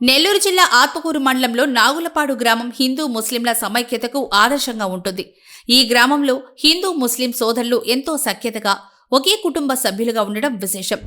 నెల్లూరు జిల్లా ఆత్మకూరు మండలంలో నాగులపాడు గ్రామం హిందూ ముస్లింల సమైక్యతకు ఆదర్శంగా ఉంటుంది. ఈ గ్రామంలో హిందూ ముస్లిం సోదరులు ఎంతో సఖ్యతగా ఒకే కుటుంబ సభ్యులుగా ఉండడం విశేషం.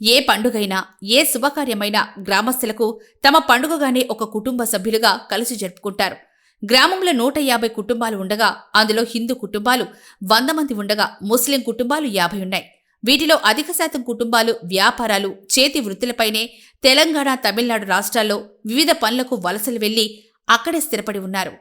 ఏ పండుగైనా ఏ శుభకార్యమైనా గ్రామస్తులకు తమ పండుగగానే ఒక కుటుంబ సభ్యులుగా కలిసి జరుపుకుంటారు. గ్రామంలో నూట యాభై కుటుంబాలు ఉండగా అందులో హిందూ కుటుంబాలు వంద మంది ఉండగా ముస్లిం కుటుంబాలు యాభై ఉన్నాయి. వీటిలో అధిక శాతం కుటుంబాలు వ్యాపారాలు చేతి వృత్తులపైనే తెలంగాణ తమిళనాడు రాష్ట్రాల్లో వివిధ పనులకు వలసలు వెళ్ళి అక్కడే స్థిరపడి ఉన్నారు.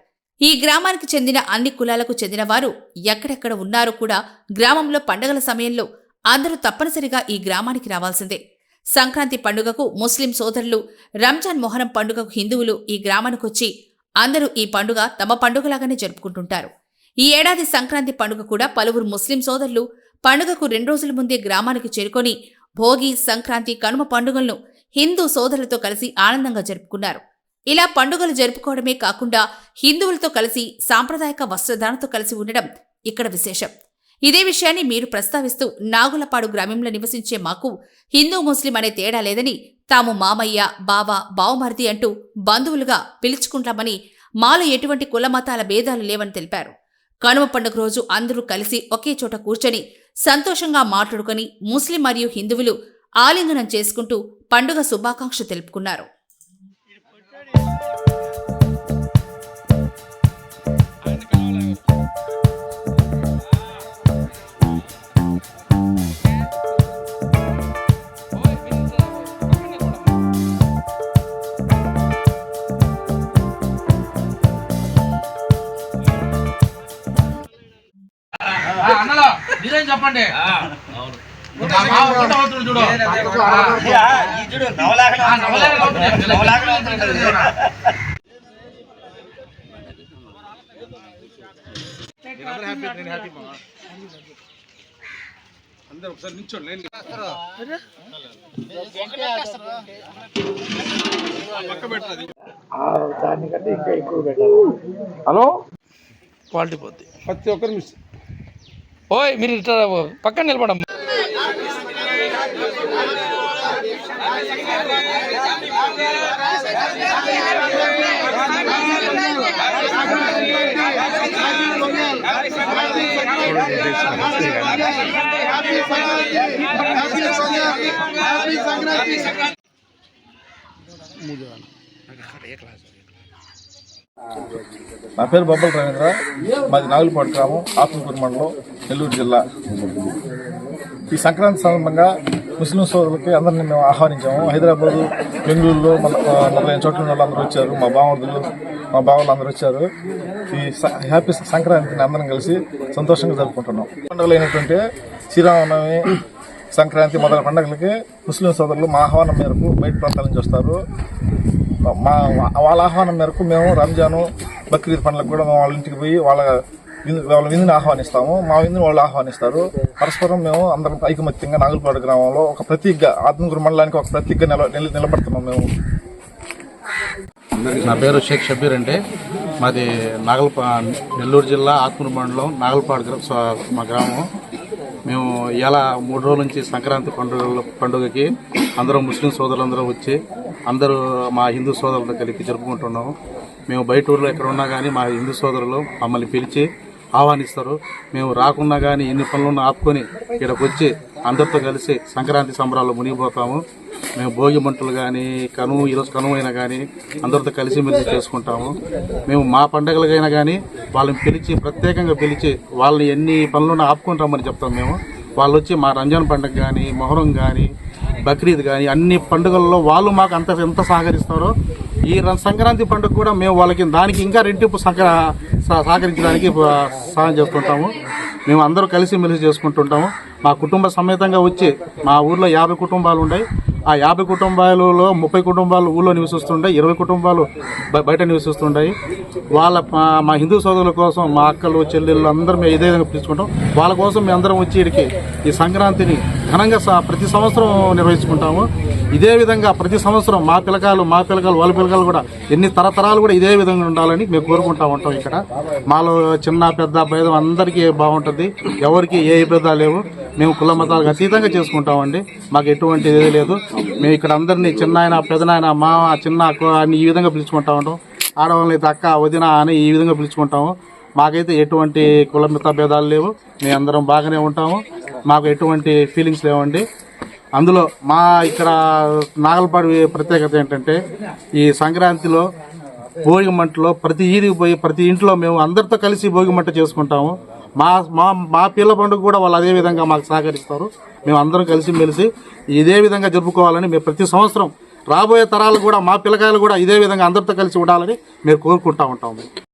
ఈ గ్రామానికి చెందిన అన్ని కులాలకు చెందినవారు ఎక్కడెక్కడ ఉన్నారో కూడా గ్రామంలో పండగల సమయంలో అందరూ తప్పనిసరిగా ఈ గ్రామానికి రావాల్సిందే. సంక్రాంతి పండుగకు ముస్లిం సోదరులు రంజాన్ మొహరం పండుగకు హిందువులు ఈ గ్రామానికొచ్చి అందరూ ఈ పండుగ తమ పండుగలాగానే జరుపుకుంటుంటారు. ఈ ఏడాది సంక్రాంతి పండుగ కూడా పలువురు ముస్లిం సోదరులు పండుగకు రెండు రోజుల ముందే గ్రామానికి చేరుకొని భోగి సంక్రాంతి కనుమ పండుగలను హిందూ సోదరులతో కలిసి ఆనందంగా జరుపుకున్నారు. ఇలా పండుగలు జరుపుకోవడమే కాకుండా హిందువులతో కలిసి సాంప్రదాయక వస్త్రధారణతో కలిసి ఉండడం ఇక్కడ విశేషం. ఇదే విషయాన్ని మీరు ప్రస్తావిస్తూ నాగులపాడు గ్రామంలో నివసించే మాకు హిందూ ముస్లిం అనే తేడా లేదని తాము మామయ్య బావ బావమరిది అంటూ బంధువులుగా పిలుచుకుంటామని మాలో ఎటువంటి కులమతాల భేదాలు లేవని తెలిపారు. కనుమ పండుగ రోజు అందరూ కలిసి ఒకే చోట కూర్చొని సంతోషంగా మాట్లాడుకొని ముస్లిం మరియు హిందువులు ఆలింగనం చేసుకుంటూ పండుగ శుభాకాంక్ష తెలుపుకున్నారు. అన్నలో చెప్పండి. మా మామ ఫోటో అవుతుంది చూడు. చూడు నవలాగలు ఆ, నవలాగలు అవుతుంది. నవలాగలు అవుతుంది. హలో? క్వాలిటీ పోద్ది. ప్రతి ఒక్కరు మిస్ ఓయ్ మీరు ఇట్లా పక్కన నిలబడమ్మ నా పేరు బొబ్బల రవీంద్ర. మాది నాగులపాడు గ్రామం ఆత్మకూరు మండలం నెల్లూరు జిల్లా. ఈ సంక్రాంతి సందర్భంగా ముస్లిం సోదరులకి అందరిని మేము ఆహ్వానించాము. హైదరాబాద్ బెంగళూరులో మన మొదలైన చోట్ల ఉన్న వాళ్ళందరూ వచ్చారు. మా బావర్దులు మా బావలు అందరూ వచ్చారు. ఈ హ్యాపీ సంక్రాంతిని అందరం కలిసి సంతోషంగా జరుపుకుంటున్నాం. పండుగలు అయినటువంటి శ్రీరామనవమి సంక్రాంతి మొదలైన పండుగలకి ముస్లిం సోదరులు మా ఆహ్వానం మేరకు బయట ప్రాంతాల నుంచి వస్తారు. మా వాళ్ళ ఆహ్వానం మేరకు మేము రంజాను బక్రీద్ పండ్లకు కూడా మేము వాళ్ళ ఇంటికి పోయి వాళ్ళ విందు వాళ్ళ విందుని ఆహ్వానిస్తాము. మా విందుని వాళ్ళు ఆహ్వానిస్తారు. పరస్పరం మేము అందరం ఐకమత్యంగా నాగులపాడు గ్రామంలో ఒక ప్రతీకగా ఆత్మగురు మండలానికి ఒక ప్రతీకగా నిల నిలబడుతున్నాం మేము. నా పేరు షేక్ షబీర్ అంటే మాది నాగల్పా నెల్లూరు జిల్లా ఆత్మూరు మండలం నాగల్పాడు మా గ్రామం. మేము ఇలా మూడు రోజుల నుంచి సంక్రాంతి పండుగ పండుగకి అందరూ ముస్లిం సోదరులందరూ వచ్చి అందరూ మా హిందూ సోదరులతో కలిపి జరుపుకుంటున్నాము. మేము బయట ఊర్లో ఎక్కడ ఉన్నా కానీ మా హిందూ సోదరులు మమ్మల్ని పిలిచి ఆహ్వానిస్తారు. మేము రాకున్నా కానీ ఎన్ని పనులను ఆపుకొని ఇక్కడికి వచ్చి అందరితో కలిసి సంక్రాంతి సంబరాల్లో మునిగిపోతాము. మేము భోగి మంటలు కానీ కనువు ఈరోజు కనువు అయినా కానీ అందరితో కలిసి మెలిసి చేసుకుంటాము. మేము మా పండగలకైనా కానీ వాళ్ళని పిలిచి ప్రత్యేకంగా పిలిచి వాళ్ళని ఎన్ని పనులను ఆపుకుంటామని చెప్తాం మేము. వాళ్ళు వచ్చి మా రంజాన్ పండుగ కానీ మొహరం కానీ బక్రీద్ కానీ అన్ని పండుగల్లో వాళ్ళు మాకు అంత ఎంత సహకరిస్తారో ఈ ర- సంక్రాంతి పండుగ కూడా మేము వాళ్ళకి దానికి ఇంకా రెట్టింపు సంక్రా సహ- సహకరించడానికి సహాయం చేస్తుంటాము. మేము అందరూ కలిసి మెలిసి చేసుకుంటుంటాము. మా కుటుంబ సమేతంగా వచ్చి మా ఊర్లో యాభై కుటుంబాలు ఉన్నాయి ఆ యాభై కుటుంబాలలో ముప్పై కుటుంబాలు ఊళ్ళో నివసిస్తుంటాయి ఇరవై కుటుంబాలు బ- బయట నివసిస్తుంటాయి వాళ్ళ మా- హిందూ సోదరుల కోసం మా అక్కలు చెల్లెళ్ళు అందరం మేము ఇదే విధంగా పిలుచుకుంటాం. వాళ్ళ కోసం మేము అందరం వచ్చి ఇక్కడికి ఈ సంక్రాంతిని ఘనంగా ప్రతి సంవత్సరం నిర్వహించుకుంటాము. ఇదే విధంగా ప్రతి సంవత్సరం మా పిల్లకాయలు మా పిల్లకాయలు వాళ్ళ పిల్లకాయలు కూడా ఎన్ని తరతరాలు కూడా ఇదే విధంగా ఉండాలని మేము కోరుకుంటా ఉంటాం ఇక్కడ. మాలో చిన్న పెద్ద భేదం అందరికీ బాగుంటుంది. ఎవరికి ఏ ఇబ్బందాలు లేవు. మేము కుల మతాలకు అతీతంగా చేసుకుంటామండి. మాకు ఎటువంటి ఇది లేదు. మేము ఇక్కడ అందరినీ చిన్నాయన పెదనాయన మామ చిన్న అని ఈ విధంగా పిలుచుకుంటా ఉంటాం. ఆడవాళ్ళని అయితే అక్క వదిన అని ఈ విధంగా పిలుచుకుంటాము. మాకైతే ఎటువంటి కుల భేదాలు లేవు. మేము అందరం బాగానే ఉంటాము. మాకు ఎటువంటి ఫీలింగ్స్ లేవండి. అందులో మా ఇక్కడ నాగలపాడు ప్రత్యేకత ఏంటంటే ఈ సంక్రాంతిలో భోగి మంటలో ప్రతి ఈదికి పోయి ప్రతి ఇంట్లో మేము అందరితో కలిసి భోగి మంట చేసుకుంటాము. మా మా మా పిల్ల పండుగ కూడా వాళ్ళు అదే విధంగా మాకు సహకరిస్తారు. మేము అందరం కలిసి మెలిసి ఇదే విధంగా జరుపుకోవాలని మేము ప్రతి సంవత్సరం రాబోయే తరాలు కూడా మా పిల్లకాయలు కూడా ఇదే విధంగా అందరితో కలిసి ఉండాలని మేము కోరుకుంటా ఉంటాము.